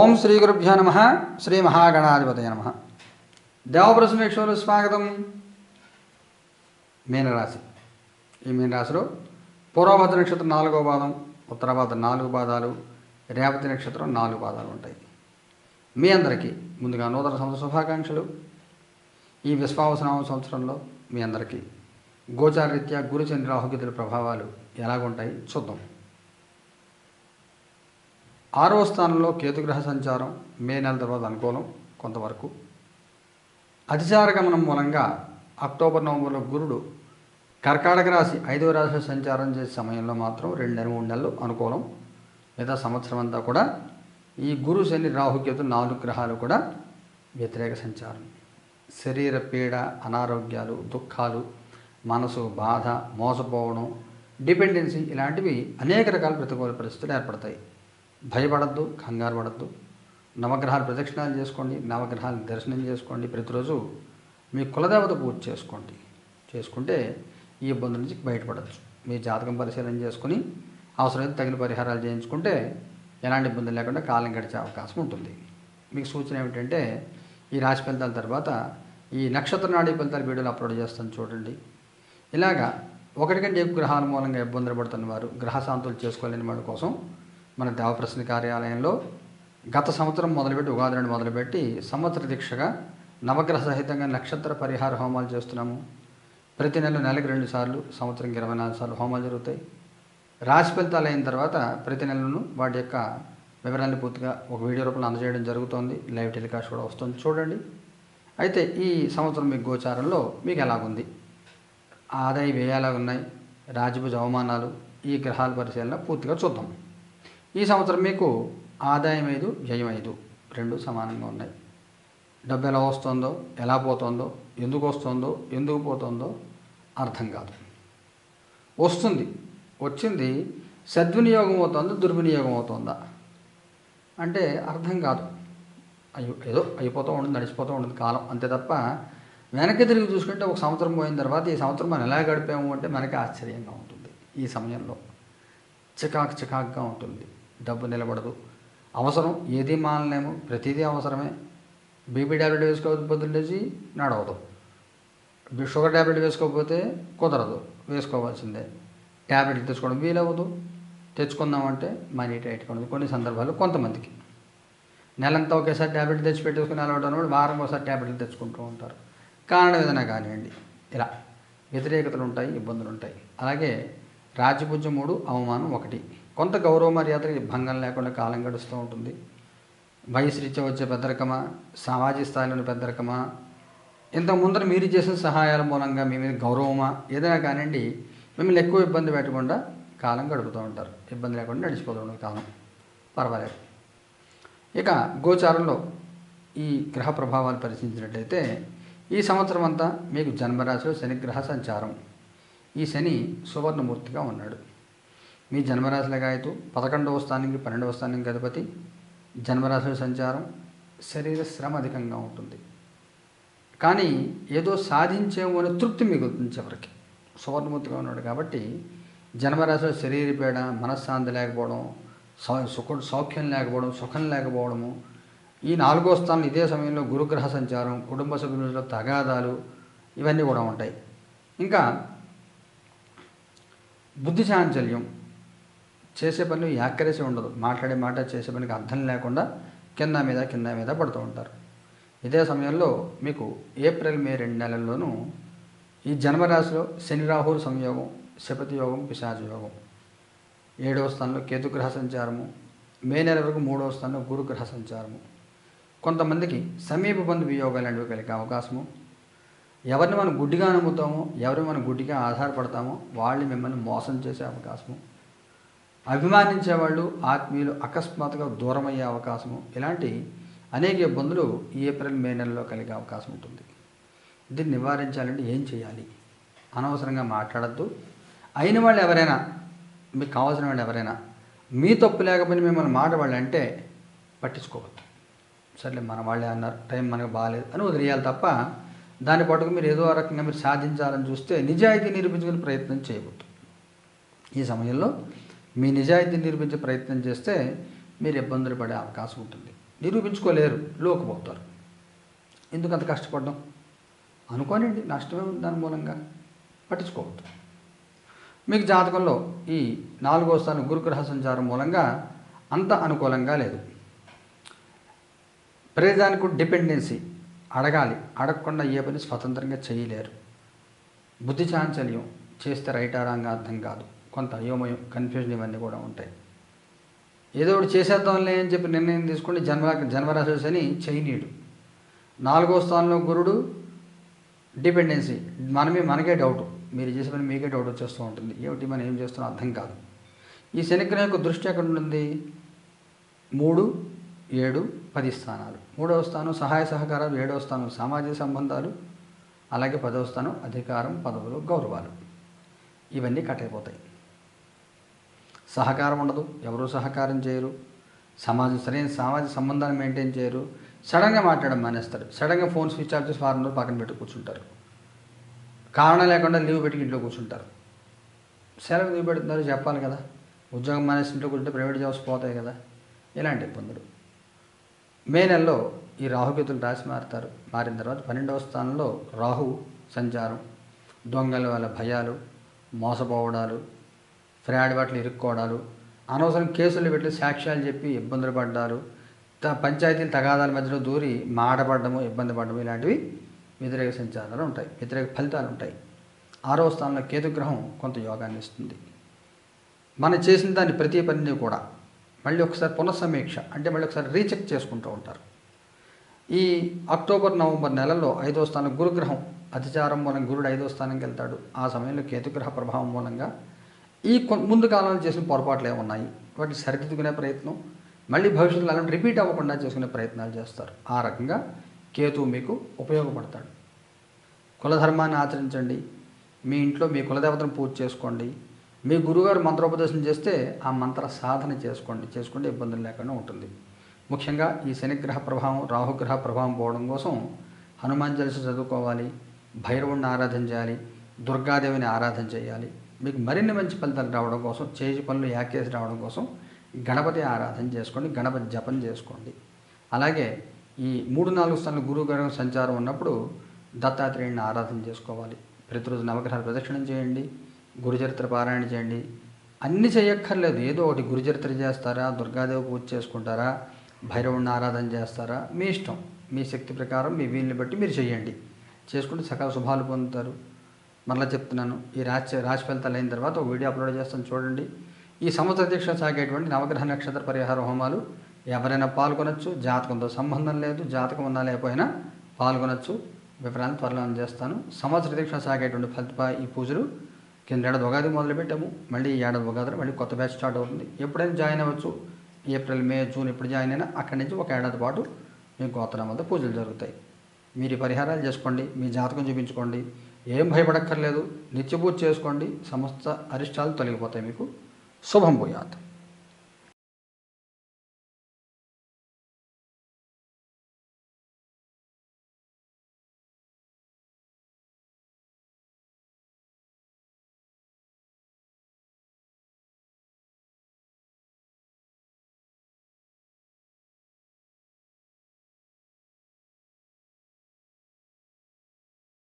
ఓం శ్రీ గురుభ్యో నమ. శ్రీ మహాగణాధిపతయ నమ. దేవప్రసమేశ్వరు స్వాగతం. మీనరాశి. ఈ మీనరాశిలో పూర్వభద్ర నక్షత్రం నాలుగో పాదం ఉత్తరభద్ర నాలుగు పాదాలు రేవతి నక్షత్రం నాలుగు పాదాలు ఉంటాయి. మీ అందరికీ ముందుగా నూతన సంవత్సర శుభాకాంక్షలు. ఈ విశ్వావసనామ సంవత్సరంలో మీ అందరికీ గోచారరీత్యా గురుచంద్ర చంద్ర ప్రభావాలు ఎలాగుంటాయి చూద్దాం. ఆరవ స్థానంలో కేతుగ్రహ సంచారం మే నెల తర్వాత అనుకూలం కొంతవరకు. అతిచార గమనం మూలంగా అక్టోబర్ నవంబర్లో గురుడు కర్కాటక రాశి ఐదవ రాశి సంచారం చేసే సమయంలో మాత్రం రెండు నెలలు మూడు నెలలు అనుకూలం. మిగతా సంవత్సరం అంతా కూడా ఈ గురు శని రాహుకేతు నాలుగు గ్రహాలు కూడా వ్యతిరేక సంచారం. శరీర పీడ అనారోగ్యాలు దుఃఖాలు మనసు బాధ మోసపోవడం డిపెండెన్సీ ఇలాంటివి అనేక రకాల ప్రతికూల పరిస్థితులు ఏర్పడతాయి. భయపడద్దు కంగారు పడద్దు. నవగ్రహాలు ప్రదక్షిణాలు చేసుకోండి నవగ్రహాలు దర్శనం చేసుకోండి. ప్రతిరోజు మీ కులదేవత పూజ చేసుకోండి. చేసుకుంటే ఈ ఇబ్బంది నుంచి బయటపడచ్చు. మీ జాతకం పరిశీలన చేసుకుని అవసరమైతే తగిన పరిహారాలు చేయించుకుంటే ఎలాంటి ఇబ్బంది లేకుండా కాలం గడిచే అవకాశం ఉంటుంది. మీకు సూచన ఏమిటంటే ఈ రాశి ఫలితాల తర్వాత ఈ నక్షత్ర నాడీ ఫలితాల వీడియోలు అప్లోడ్ చేస్తాను చూడండి. ఇలాగా ఒకటి కంటే ఎక్కువ గ్రహాల మూలంగా ఇబ్బందులు పడుతున్న వారు గ్రహశాంతులు చేసుకోలేని వాళ్ళ కోసం మన దేవప్రసన్న కార్యాలయంలో గత సంవత్సరం మొదలుపెట్టి ఉగాది నుండి మొదలుపెట్టి సంవత్సర దీక్షగా నవగ్రహ సహితంగా నక్షత్ర పరిహార హోమాలు చేస్తున్నాము. ప్రతి నెల నెలకు రెండు సార్లు సంవత్సరం ఇరవై నాలుగు సార్లు హోమాలు జరుగుతాయి. రాశి ఫలితాలు అయిన తర్వాత ప్రతి నెలను వాటి యొక్క వివరాన్ని పూర్తిగా ఒక వీడియో రూపంలో అందజేయడం జరుగుతోంది. లైవ్ టెలికాస్ట్ కూడా వస్తుంది. చూడండి. అయితే ఈ సంవత్సరం మీ గోచారంలో మీకు ఎలాగుంది? ఆదాయ వ్యయాలు ఉన్నాయి రాజభుజ అవమానాలు ఈ గ్రహాల పరిశీలన పూర్తిగా చూద్దాం. ఈ సంవత్సరం మీకు ఆదాయం ఐదు వ్యయం ఐదు. రెండు సమానంగా ఉన్నాయి. డబ్బు ఎలా వస్తుందో ఎలా పోతుందో ఎందుకు వస్తుందో ఎందుకు పోతుందో అర్థం కాదు. వస్తుంది. వచ్చింది సద్వినియోగం అవుతుందా దుర్వినియోగం అవుతుందా? అంటే అర్థం కాదు. అయ్యో ఏదో అయిపోతూ ఉంటుంది నడిచిపోతూ ఉంటుంది కాలం. అంతే తప్ప వెనక్కి తిరిగి చూసుకుంటే ఒక సంవత్సరం పోయిన తర్వాత ఈ సంవత్సరం మనం ఎలా గడిపాము అంటే మనకి ఆశ్చర్యంగా ఉంటుంది ఈ సమయంలో. చికాకు చికాకుగా ఉంటుంది. డబ్బు నిలబడదు. అవసరం ఏది మానలేము ప్రతిదీ అవసరమే. బీపీ ట్యాబ్లెట్ వేసుకోకపోతే లేచి నడవదు. షుగర్ ట్యాబ్లెట్ వేసుకోకపోతే కుదరదు వేసుకోవాల్సిందే. ట్యాబ్లెట్ తెచ్చుకోవడం వీలవ్వదు. తెచ్చుకుందామంటే మనీ టైట్ ఉండదు. కొన్ని సందర్భాలు కొంతమందికి. నెలంతా ఒకేసారి ట్యాబ్లెట్ తెచ్చి పెట్టేసుకుని అలవాటు కూడా వారం ఒకసారి ట్యాబ్లెట్లు తెచ్చుకుంటూ ఉంటారు. కారణం ఏదైనా కానివ్వండి. ఇలా వ్యతిరేకతలు ఉంటాయి ఇబ్బందులు ఉంటాయి. అలాగే రాజభుజం మూడు అవమానం ఒకటి. కొంత గౌరవ మర్యాదకి భంగం లేకుండా కాలం గడుస్తూ ఉంటుంది. వయసు రీత్యా వచ్చే పెద్దరకమా? సామాజిక స్థాయిలోని పెద్దరకమా? ఇంత ముందర మీరు చేసిన సహాయాల మూలంగా మీ మీద గౌరవమా? ఏదైనా కానివ్వండి మిమ్మల్ని ఎక్కువ ఇబ్బంది పెట్టకుండా కాలం గడుపుతూ ఉంటారు. ఇబ్బంది లేకుండా నడిచిపోతూ ఉంటుంది కాలం. పర్వాలేదు. ఇక గోచారంలో ఈ గ్రహ ప్రభావాలు పరిశీలించినట్లయితే ఈ సంవత్సరం అంతా మీకు జన్మరాశిలో శనిగ్రహ సంచారం. ఈ శని సువర్ణమూర్తిగా ఉన్నాడు. మీ జన్మరాశిలో గాయతూ పదకొండవ స్థానానికి పన్నెండవ స్థానానికి అధిపతి. జన్మరాశిలో సంచారం శరీర శ్రమ అధికంగా ఉంటుంది. కానీ ఏదో సాధించేమో అనే తృప్తి మిగులుతుంది చివరికి. సువర్ణమూర్తిగా ఉన్నాడు కాబట్టి జన్మరాశిలో శరీర పీడ మనశ్శాంతి లేకపోవడం సౌ సుఖ సౌఖ్యం లేకపోవడం సుఖం లేకపోవడము ఈ నాలుగో స్థానం ఇదే సమయంలో గురుగ్రహ సంచారం కుటుంబ సభ్యుల తగాదాలు ఇవన్నీ కూడా ఉంటాయి. ఇంకా బుద్ధి చాంచల్యం చేసే పనులు యాక్కరేసి ఉండదు. మాట్లాడే మాట చేసే పనికి అర్థం లేకుండా కింద మీద కింద మీద పడుతూ ఉంటారు. ఇదే సమయంలో మీకు ఏప్రిల్ మే రెండు నెలల్లోనూ ఈ జన్మరాశిలో శని రాహుల సంయోగం శపతి యోగం పిశాచ యోగం. ఏడవ స్థానంలో కేతుగ్రహ సంచారము. మే నెల వరకు మూడవ స్థానంలో గురుగ్రహ సంచారము. కొంతమందికి సమీప బంధు వియోగాలు అనేవి కలిగే అవకాశము. ఎవరిని మనం గుడ్డిగా నమ్ముతామో ఎవరిని మనం గుడ్డిగా ఆధారపడతామో వాళ్ళు మిమ్మల్ని మోసం చేసే అవకాశము. అభిమానించే వాళ్ళు ఆత్మీయులు అకస్మాత్తుగా దూరమయ్యే అవకాశము. ఇలాంటి అనేక ఇబ్బందులు ఏప్రిల్ మే నెలలో కలిగే అవకాశం ఉంటుంది. దీన్ని నివారించాలంటే ఏం చేయాలి? అనవసరంగా మాట్లాడద్దు. అయిన వాళ్ళు ఎవరైనా మీకు కావాల్సిన వాళ్ళు ఎవరైనా మీ తప్పు లేకపోయినా మిమ్మల్ని మాట వాళ్ళు అంటే పట్టించుకోవద్దు. సర్లే మన వాళ్ళే అన్నారు టైం మనకు బాగాలేదు అని వదిలేయాలి తప్ప దాని పట్టుకు మీరు ఏదో రకంగా మీరు సాధించాలని చూస్తే నిజాయితీ నిరూపించుకునే ప్రయత్నం చేయవద్దు. ఈ సమయంలో మీ నిజాయితీ నిరూపించే ప్రయత్నం చేస్తే మీరు ఇబ్బందులు పడే అవకాశం ఉంటుంది. నిరూపించుకోలేరు లోకపోతారు. ఎందుకు అంత కష్టపడడం? అనుకోనండి నష్టమే ఉంది దాని మూలంగా. పట్టించుకోవద్దు. మీకు జాతకంలో ఈ నాలుగో స్థానం గురుగ్రహ సంచారం మూలంగా అంత అనుకూలంగా లేదు. ప్రజానికి డిపెండెన్సీ అడగాలి. అడగకుండా ఏ పని స్వతంత్రంగా చేయలేరు. బుద్ధి చాంచల్యం చేస్తే రైటా రాంగా అర్థం కాదు. కొంత అయోమయం కన్ఫ్యూజన్ ఇవన్నీ కూడా ఉంటాయి. ఏదో ఒకటి చేసేద్దాంలే అని చెప్పి నిర్ణయం తీసుకుని జన్మ జన్మరాశి అని చైనీయుడు నాలుగో స్థానంలో గురుడు డిపెండెన్సీ మనమే మనకే డౌట్ మీరు చేసే పని మీకే డౌట్ వచ్చేస్తూ ఉంటుంది. ఏమిటి? మనం ఏం చేస్తున్నాం? అర్థం కాదు. ఈ శనిగ్రహం యొక్క దృష్టి ఎక్కడ ఉంటుంది? మూడు ఏడు పది స్థానాలు. మూడవ స్థానం సహాయ సహకారాలు ఏడవ స్థానం సామాజిక సంబంధాలు అలాగే పదవ స్థానం అధికారం పదవులు గౌరవాలు. ఇవన్నీ కట్ అయిపోతాయి. సహకారం ఉండదు ఎవరు సహకారం చేయరు. సమాజం సరైన సామాజిక సంబంధాన్ని మెయింటైన్ చేయరు. సడన్గా మాట్లాడడం మానేస్తారు. సడన్గా ఫోన్ స్విచ్ ఆఫ్ చేసి వారం పక్కన పెట్టి కూర్చుంటారు. కారణం లేకుండా లీవ్ పెట్టి ఇంట్లో కూర్చుంటారు. సెలవు లీవ్ పెడుతున్నారు చెప్పాలి కదా. ఉద్యోగం మానేసి ఇంట్లో కూర్చుంటే ప్రైవేట్ జాబ్స్ పోతాయి కదా. ఇలాంటి ఇబ్బందులు. మే నెలలో ఈ రాహుకేతులు రాశి మారుతారు. మారిన తర్వాత పన్నెండవ స్థానంలో రాహు సంచారం. దొంగల వల్ల భయాలు మోసపోవడాలు ఫ్రాడ్ బాటలు ఇరుక్కోవడాలు అనవసరం కేసులు పెట్టి సాక్ష్యాలు చెప్పి ఇబ్బందులు పడ్డారు. త- పంచాయతీల తగాదాల మధ్యలో దూరి మాటపడడము ఇబ్బంది పడడము ఇలాంటివి వ్యతిరేక సంచారాలు ఉంటాయి వ్యతిరేక ఫలితాలు ఉంటాయి. ఆరవ స్థానంలో కేతుగ్రహం కొంత యోగాన్ని ఇస్తుంది. మనం చేసిన దాని ప్రతి పనిని కూడా మళ్ళీ ఒకసారి పునఃసమీక్ష అంటే మళ్ళీ ఒకసారి రీచెక్ చేసుకుంటూ ఉంటారు. ఈ అక్టోబర్ నవంబర్ నెలలో ఐదో స్థానం గురుగ్రహం అతిచారం మూలంగా గురుడు ఐదో స్థానంకి వెళ్తాడు. ఆ సమయంలో కేతుగ్రహ ప్రభావం మూలంగా ఈ కొ- ముందు కాలంలో చేసిన పొరపాట్లు ఏమున్నాయి వాటిని సరిదిద్దుకునే ప్రయత్నం మళ్ళీ భవిష్యత్తులో అలాంటి రిపీట్ అవ్వకుండా చేసుకునే ప్రయత్నాలు చేస్తారు. ఆ రకంగా కేతు మీకు ఉపయోగపడతాడు. కులధర్మాన్ని ఆచరించండి. మీ ఇంట్లో మీ కులదేవతను పూజ చేసుకోండి. మీ గురుగారు మంత్రోపదేశం చేస్తే ఆ మంత్ర సాధన చేసుకోండి చేసుకుంటే ఇబ్బందులు లేకుండా ఉంటుంది. ముఖ్యంగా ఈ శనిగ్రహ ప్రభావం రాహుగ్రహ ప్రభావం పోవడం కోసం హనుమాన్ జలసి చదువుకోవాలి భైరవుడిని ఆరాధన చేయాలి దుర్గాదేవిని ఆరాధన చేయాలి. మీకు మరిన్ని మంచి ఫలితాలు రావడం కోసం చేజీ పనులు యాకేసి రావడం కోసం గణపతి ఆరాధన చేసుకోండి గణపతి జపం చేసుకోండి. అలాగే ఈ మూడు నాలుగు స్థానాలు గురువు సంచారం ఉన్నప్పుడు దత్తాత్రేయుడిని ఆరాధన చేసుకోవాలి. ప్రతిరోజు నవగ్రహాలు ప్రదక్షిణం చేయండి. గురుచరిత్ర పారాయణ చేయండి. అన్ని చేయక్కర్లేదు. ఏదో ఒకటి గురుచరిత్ర చేస్తారా? దుర్గాదేవి పూజ చేసుకుంటారా? భైరవుడిని ఆరాధన చేస్తారా? మీ ఇష్టం. మీ శక్తి ప్రకారం మీ వీలుని బట్టి మీరు చేయండి. చేసుకుంటే సకల శుభాలు పొందుతారు. మరలా చెప్తున్నాను. ఈ రాశి రాశి ఫలితాలు అయిన తర్వాత ఒక వీడియో అప్లోడ్ చేస్తాను. చూడండి. ఈ సంవత్సర దీక్ష సాగేటువంటి నవగ్రహ నక్షత్ర పరిహార హోమాలు ఎవరైనా పాల్గొనొచ్చు. జాతకంతో సంబంధం లేదు. జాతకం ఉన్నా లేకపోయినా పాల్గొనొచ్చు. వివరాలను త్వరలో చేస్తాను సంవత్సర దీక్ష సాగేటువంటి ఫలిత ఈ పూజలు కింద ఏడాది ఉగాది మొదలుపెట్టాము. మళ్ళీ ఈ ఏడాది ఉగాది మళ్ళీ కొత్త బ్యాచ్ స్టార్ట్ అవుతుంది. ఎప్పుడైనా జాయిన్ అవ్వచ్చు. ఏప్రిల్ మే జూన్ ఎప్పుడు జాయిన్ అయినా అక్కడి నుంచి ఒక ఏడాది పాటు మీ గోత్రం వద్ద పూజలు జరుగుతాయి. మీరు పరిహారాలు చేసుకోండి. మీ జాతకం చూపించుకోండి. ఏం భయపడక్కర్లేదు. నిత్యపూజ చేసుకోండి. సమస్త అరిష్టాలు తొలగిపోతాయి మీకు. శుభం పోయాత్